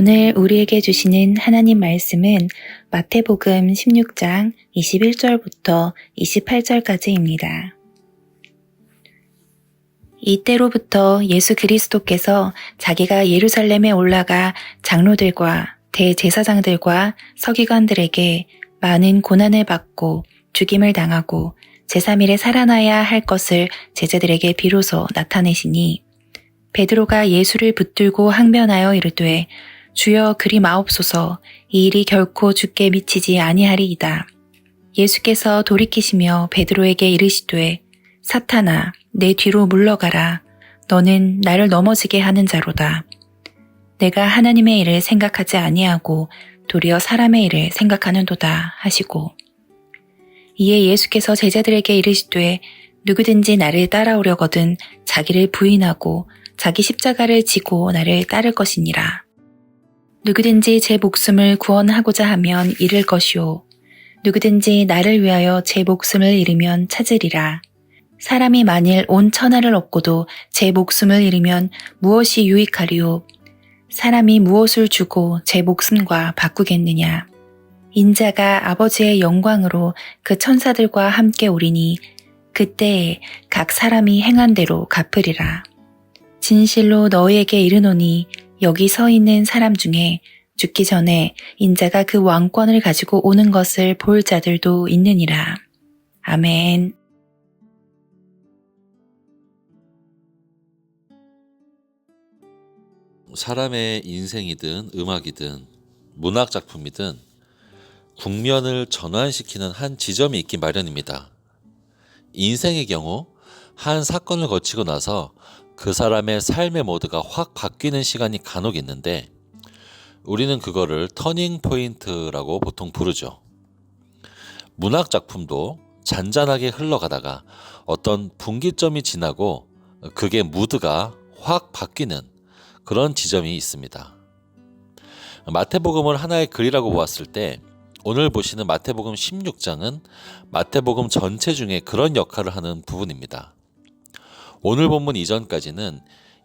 오늘 우리에게 주시는 하나님 말씀은 마태복음 16장 21절부터 28절까지입니다. 이때로부터 예수 그리스도께서 자기가 예루살렘에 올라가 장로들과 대제사장들과 서기관들에게 많은 고난을 받고 죽임을 당하고 제3일에 살아나야 할 것을 제자들에게 비로소 나타내시니 베드로가 예수를 붙들고 항변하여 이르되 주여 그리 마옵소서 이 일이 결코 죽게 미치지 아니하리이다. 예수께서 돌이키시며 베드로에게 이르시되 사탄아 내 뒤로 물러가라 너는 나를 넘어지게 하는 자로다. 내가 하나님의 일을 생각하지 아니하고 도리어 사람의 일을 생각하는도다 하시고 이에 예수께서 제자들에게 이르시되 누구든지 나를 따라오려거든 자기를 부인하고 자기 십자가를 지고 나를 따를 것이니라. 누구든지 제 목숨을 구원하고자 하면 잃을 것이요. 누구든지 나를 위하여 제 목숨을 잃으면 찾으리라. 사람이 만일 온 천하를 얻고도 제 목숨을 잃으면 무엇이 유익하리요? 사람이 무엇을 주고 제 목숨과 바꾸겠느냐? 인자가 아버지의 영광으로 그 천사들과 함께 오리니 그때에 각 사람이 행한 대로 갚으리라. 진실로 너희에게 이르노니 여기 서 있는 사람 중에 죽기 전에 인자가 그 왕권을 가지고 오는 것을 볼 자들도 있느니라. 아멘. 사람의 인생이든 음악이든 문학 작품이든 국면을 전환시키는 한 지점이 있기 마련입니다. 인생의 경우 한 사건을 거치고 나서 그 사람의 삶의 모드가 확 바뀌는 시간이 간혹 있는데 우리는 그거를 터닝 포인트라고 보통 부르죠. 문학 작품도 잔잔하게 흘러가다가 어떤 분기점이 지나고 그게 무드가 확 바뀌는 그런 지점이 있습니다. 마태복음을 하나의 글이라고 보았을 때 오늘 보시는 마태복음 16장은 마태복음 전체 중에 그런 역할을 하는 부분입니다. 오늘 본문 이전까지는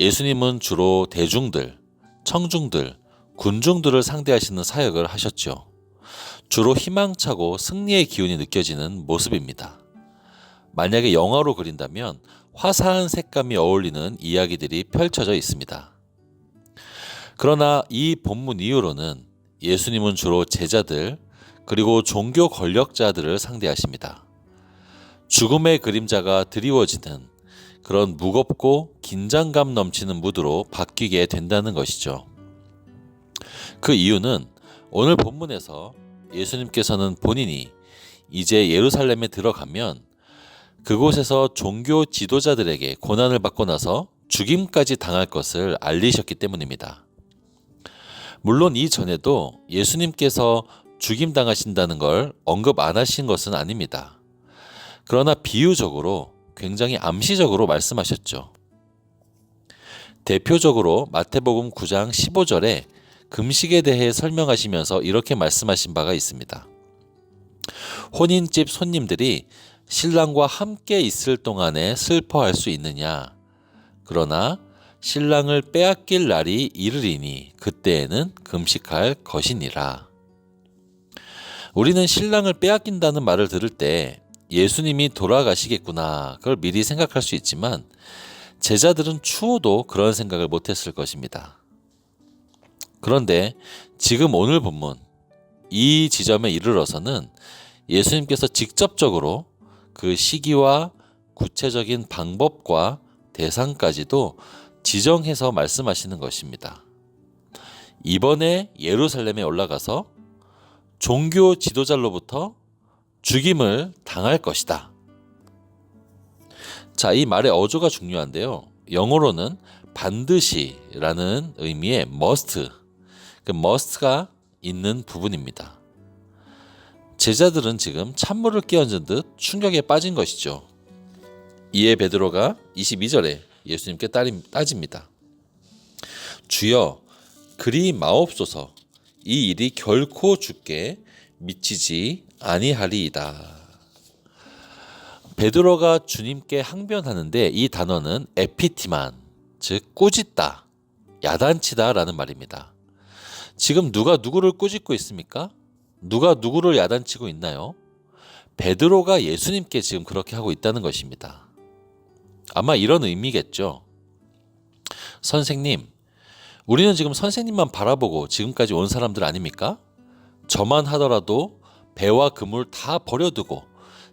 예수님은 주로 대중들, 청중들, 군중들을 상대하시는 사역을 하셨죠. 주로 희망차고 승리의 기운이 느껴지는 모습입니다. 만약에 영화로 그린다면 화사한 색감이 어울리는 이야기들이 펼쳐져 있습니다. 그러나 이 본문 이후로는 예수님은 주로 제자들 그리고 종교 권력자들을 상대하십니다. 죽음의 그림자가 드리워지는 그런 무겁고 긴장감 넘치는 무드로 바뀌게 된다는 것이죠. 그 이유는 오늘 본문에서 예수님께서는 본인이 이제 예루살렘에 들어가면 그곳에서 종교 지도자들에게 고난을 받고 나서 죽임까지 당할 것을 알리셨기 때문입니다. 물론 이전에도 예수님께서 죽임 당하신다는 걸 언급 안 하신 것은 아닙니다. 그러나 비유적으로 굉장히 암시적으로 말씀하셨죠. 대표적으로 마태복음 9장 15절에 금식에 대해 설명하시면서 이렇게 말씀하신 바가 있습니다. 혼인집 손님들이 신랑과 함께 있을 동안에 슬퍼할 수 있느냐? 그러나 신랑을 빼앗길 날이 이르리니 그때에는 금식할 것이니라. 우리는 신랑을 빼앗긴다는 말을 들을 때 예수님이 돌아가시겠구나 그걸 미리 생각할 수 있지만 제자들은 추호도 그런 생각을 못했을 것입니다. 그런데 지금 오늘 본문 이 지점에 이르러서는 예수님께서 직접적으로 그 시기와 구체적인 방법과 대상까지도 지정해서 말씀하시는 것입니다. 이번에 예루살렘에 올라가서 종교 지도자로부터 죽임을 당할 것이다. 자, 이 말의 어조가 중요한데요. 영어로는 반드시라는 의미의 must, 그 must가 있는 부분입니다. 제자들은 지금 찬물을 끼얹은 듯 충격에 빠진 것이죠. 이에 베드로가 22절에 예수님께 따집니다. 주여, 그리 마옵소서. 이 일이 결코 죽게 미치지 아니하리이다. 베드로가 주님께 항변하는데 이 단어는 에피티만, 즉 꾸짖다, 야단치다라는 말입니다. 지금 누가 누구를 꾸짖고 있습니까? 누가 누구를 야단치고 있나요? 베드로가 예수님께 지금 그렇게 하고 있다는 것입니다. 아마 이런 의미겠죠. 선생님, 우리는 지금 선생님만 바라보고 지금까지 온 사람들 아닙니까? 저만 하더라도 배와 그물 다 버려두고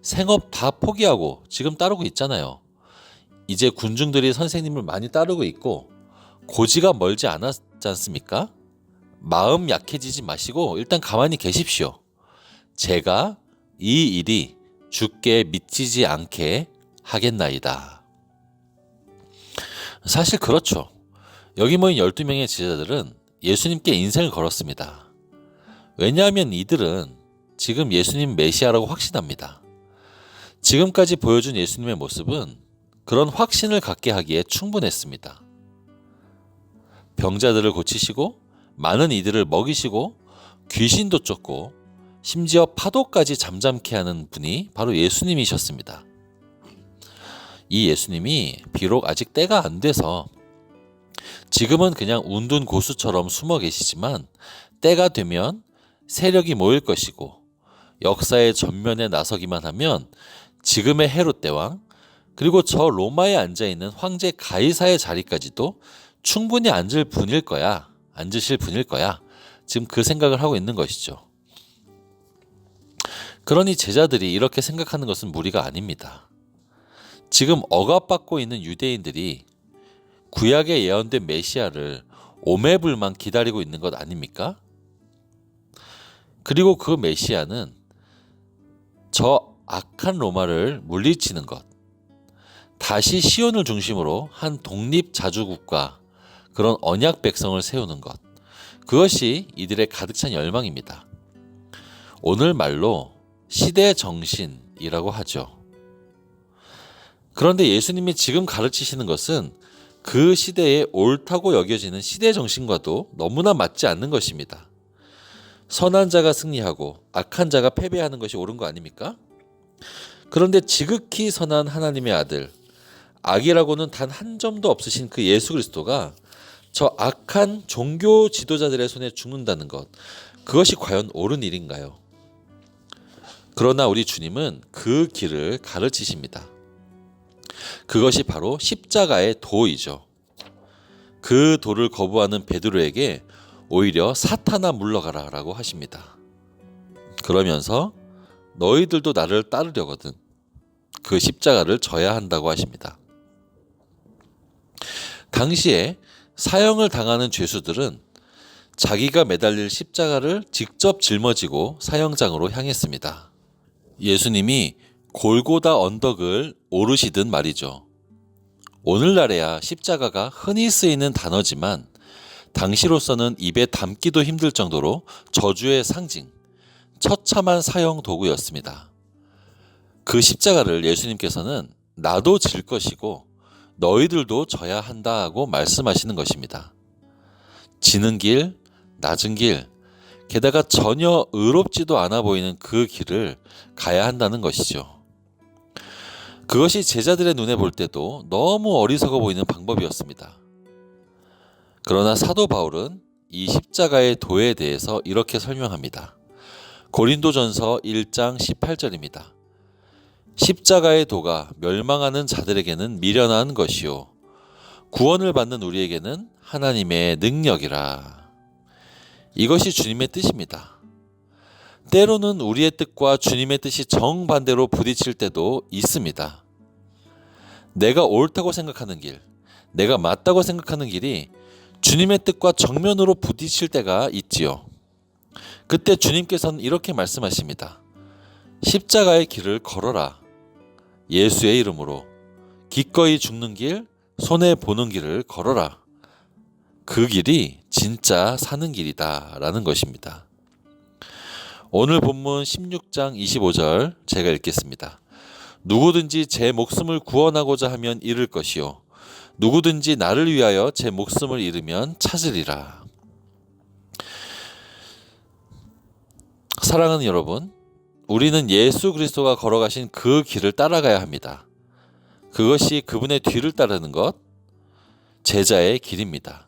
생업 다 포기하고 지금 따르고 있잖아요. 이제 군중들이 선생님을 많이 따르고 있고 고지가 멀지 않았지 않습니까? 마음 약해지지 마시고 일단 가만히 계십시오. 제가 이 일이 죽게 미치지 않게 하겠나이다. 사실 그렇죠. 여기 모인 12명의 제자들은 예수님께 인생을 걸었습니다. 왜냐하면 이들은 지금 예수님 메시아라고 확신합니다. 지금까지 보여준 예수님의 모습은 그런 확신을 갖게 하기에 충분했습니다. 병자들을 고치시고 많은 이들을 먹이시고 귀신도 쫓고 심지어 파도까지 잠잠케 하는 분이 바로 예수님이셨습니다. 이 예수님이 비록 아직 때가 안 돼서 지금은 그냥 운둔 고수처럼 숨어 계시지만 때가 되면 세력이 모일 것이고 역사의 전면에 나서기만 하면 지금의 헤롯 대왕 그리고 저 로마에 앉아 있는 황제 가이사의 자리까지도 충분히 앉을 분일 거야. 앉으실 분일 거야. 지금 그 생각을 하고 있는 것이죠. 그러니 제자들이 이렇게 생각하는 것은 무리가 아닙니다. 지금 억압받고 있는 유대인들이 구약에 예언된 메시아를 오매불만 기다리고 있는 것 아닙니까? 그리고 그 메시아는 저 악한 로마를 물리치는 것, 다시 시온을 중심으로 한 독립 자주국가 그런 언약 백성을 세우는 것, 그것이 이들의 가득 찬 열망입니다. 오늘 말로 시대 정신이라고 하죠. 그런데 예수님이 지금 가르치시는 것은 그 시대에 옳다고 여겨지는 시대 정신과도 너무나 맞지 않는 것입니다. 선한 자가 승리하고 악한 자가 패배하는 것이 옳은 거 아닙니까? 그런데 지극히 선한 하나님의 아들, 악이라고는 단 한 점도 없으신 그 예수 그리스도가 저 악한 종교 지도자들의 손에 죽는다는 것, 그것이 과연 옳은 일인가요? 그러나 우리 주님은 그 길을 가르치십니다. 그것이 바로 십자가의 도이죠. 그 도를 거부하는 베드로에게 오히려 사탄아 물러가라 라고 하십니다. 그러면서 너희들도 나를 따르려거든 그 십자가를 져야 한다고 하십니다. 당시에 사형을 당하는 죄수들은 자기가 매달릴 십자가를 직접 짊어지고 사형장으로 향했습니다. 예수님이 골고다 언덕을 오르시든 말이죠. 오늘날에야 십자가가 흔히 쓰이는 단어지만 당시로서는 입에 담기도 힘들 정도로 저주의 상징, 처참한 사형 도구였습니다. 그 십자가를 예수님께서는 나도 질 것이고 너희들도 져야 한다 하고 말씀하시는 것입니다. 지는 길, 낮은 길, 게다가 전혀 의롭지도 않아 보이는 그 길을 가야 한다는 것이죠. 그것이 제자들의 눈에 볼 때도 너무 어리석어 보이는 방법이었습니다. 그러나 사도 바울은 이 십자가의 도에 대해서 이렇게 설명합니다. 고린도전서 1장 18절입니다. 십자가의 도가 멸망하는 자들에게는 미련한 것이요 구원을 받는 우리에게는 하나님의 능력이라. 이것이 주님의 뜻입니다. 때로는 우리의 뜻과 주님의 뜻이 정반대로 부딪힐 때도 있습니다. 내가 옳다고 생각하는 길, 내가 맞다고 생각하는 길이 주님의 뜻과 정면으로 부딪힐 때가 있지요. 그때 주님께서는 이렇게 말씀하십니다. 십자가의 길을 걸어라. 예수의 이름으로 기꺼이 죽는 길, 손해 보는 길을 걸어라. 그 길이 진짜 사는 길이다. 라는 것입니다. 오늘 본문 16장 25절 제가 읽겠습니다. 누구든지 제 목숨을 구원하고자 하면 잃을 것이요. 누구든지 나를 위하여 제 목숨을 잃으면 찾으리라. 사랑하는 여러분, 우리는 예수 그리스도가 걸어가신 그 길을 따라가야 합니다. 그것이 그분의 뒤를 따르는 것, 제자의 길입니다.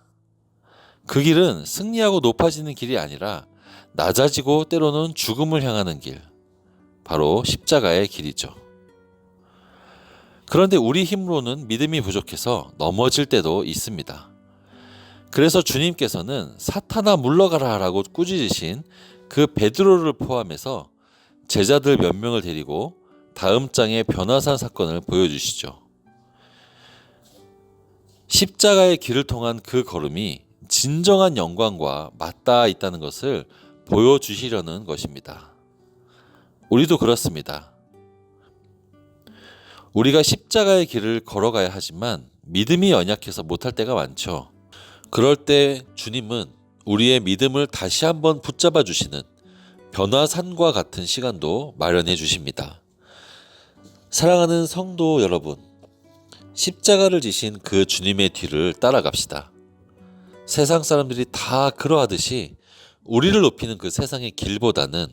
그 길은 승리하고 높아지는 길이 아니라 낮아지고 때로는 죽음을 향하는 길. 바로 십자가의 길이죠. 그런데 우리 힘으로는 믿음이 부족해서 넘어질 때도 있습니다. 그래서 주님께서는 사탄아 물러가라 라고 꾸짖으신 그 베드로를 포함해서 제자들 몇 명을 데리고 다음 장의 변화산 사건을 보여주시죠. 십자가의 길을 통한 그 걸음이 진정한 영광과 맞닿아 있다는 것을 보여주시려는 것입니다. 우리도 그렇습니다. 우리가 십자가의 길을 걸어가야 하지만 믿음이 연약해서 못할 때가 많죠. 그럴 때 주님은 우리의 믿음을 다시 한번 붙잡아 주시는 변화산과 같은 시간도 마련해 주십니다. 사랑하는 성도 여러분, 십자가를 지신 그 주님의 뒤를 따라갑시다. 세상 사람들이 다 그러하듯이 우리를 높이는 그 세상의 길보다는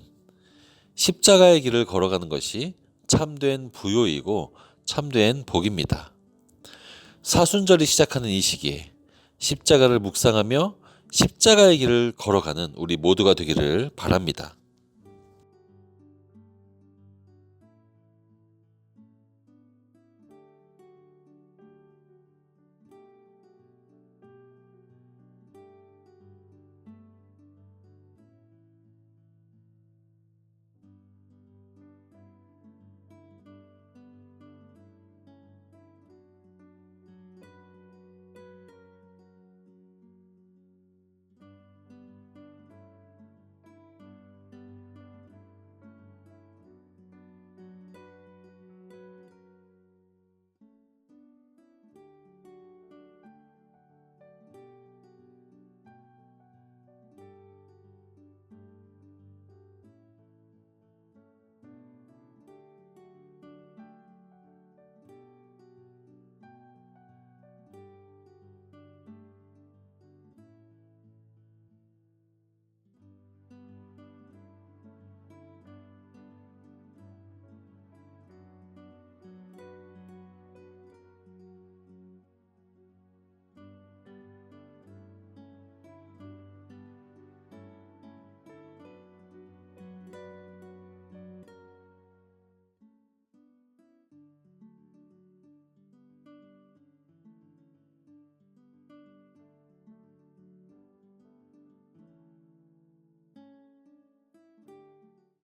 십자가의 길을 걸어가는 것이 참된 부요이고 참된 복입니다. 사순절이 시작하는 이 시기에 십자가를 묵상하며 십자가의 길을 걸어가는 우리 모두가 되기를 바랍니다.